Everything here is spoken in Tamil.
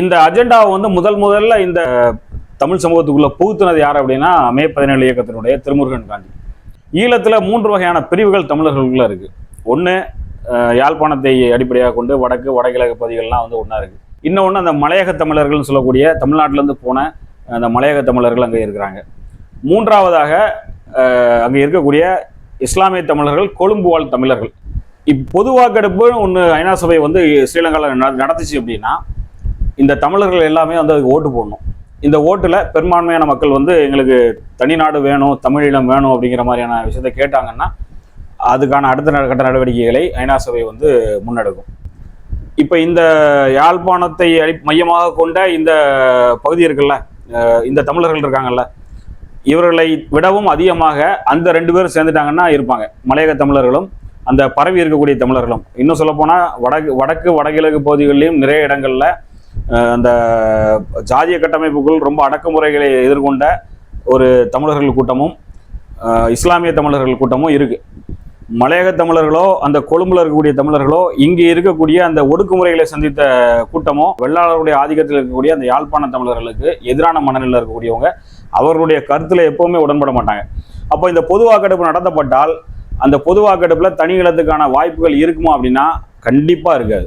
இந்த அஜெண்டாவை வந்து முதல் முதல்ல இந்த தமிழ் சமூகத்துக்குள்ள புகுத்தினது யார் அப்படின்னா மே பதினேழு இயக்கத்தினுடைய திருமுருகன் காந்தி. ஈழத்தில் மூன்று வகையான பிரிவுகள் தமிழர்களுக்குள்ள இருக்கு. ஒன்று யாழ்ப்பாணத்தை அடிப்படையாக கொண்டு வடக்கு வடகிழக்கு பகுதிகள்லாம் வந்து ஒன்றா இருக்கு. இன்னொன்று அந்த மலையக தமிழர்கள்னு சொல்லக்கூடிய தமிழ்நாட்டிலேருந்து போன அந்த மலையக தமிழர்கள் அங்கே இருக்கிறாங்க. மூன்றாவதாக அங்கே இருக்கக்கூடிய இஸ்லாமிய தமிழர்கள் கொழும்பு வாழ் தமிழர்கள். இப்போ பொது வாக்கெடுப்பு ஒன்று ஐநா சபை வந்து ஸ்ரீலங்காவில் நட- நடத்துச்சு அப்படின்னா இந்த தமிழர்கள் எல்லாமே வந்து அதுக்கு ஓட்டு போடணும். இந்த ஓட்டில் பெரும்பான்மையான மக்கள் வந்து எங்களுக்கு தனி நாடு வேணும் தமிழீழம் வேணும் அப்படிங்கிற மாதிரியான விஷயத்தை கேட்டாங்கன்னா அதுக்கான அடுத்த கட்ட நடவடிக்கைகளை ஐநா சபை வந்து முன்னெடுக்கும். இப்போ இந்த யாழ்ப்பாணத்தை அடி மையமாக கொண்ட இந்த பகுதி இருக்குல்ல இந்த தமிழர்கள் இருக்காங்கல்ல இவர்களை விடவும் அதிகமாக அந்த ரெண்டு பேரும் சேர்ந்துட்டாங்கன்னா இருப்பாங்க. மலையக தமிழர்களும் அந்த பரவி இருக்கக்கூடிய தமிழர்களும். இன்னும் சொல்லப்போனால் வடக்கு வடக்கு வடகிழக்கு பகுதிகளிலும் நிறைய இடங்களில் அந்த ஜாதிய கட்டமைப்புக்குள் ரொம்ப அடக்குமுறைகளை எதிர்கொண்ட ஒரு தமிழர்கள் கூட்டமும் இஸ்லாமிய தமிழர்கள் கூட்டமும் இருக்கு. மலையக தமிழர்களோ அந்த கொழும்புல இருக்கக்கூடிய தமிழர்களோ இங்கே இருக்கக்கூடிய அந்த ஒடுக்குமுறைகளை சந்தித்த கூட்டமோ வெள்ளாளருடைய ஆதிக்கத்தில் இருக்கக்கூடிய அந்த யாழ்ப்பாண தமிழர்களுக்கு எதிரான மனநிலையில் இருக்கக்கூடியவங்க அவர்களுடைய கருத்தில் எப்போவுமே உடன்பட மாட்டாங்க. அப்போ இந்த பொது வாக்கெடுப்பு நடத்தப்பட்டால் அந்த பொது வாக்கெடுப்பில் தனி இலத்துக்கான வாய்ப்புகள் இருக்குமா அப்படின்னா கண்டிப்பாக இருக்காது.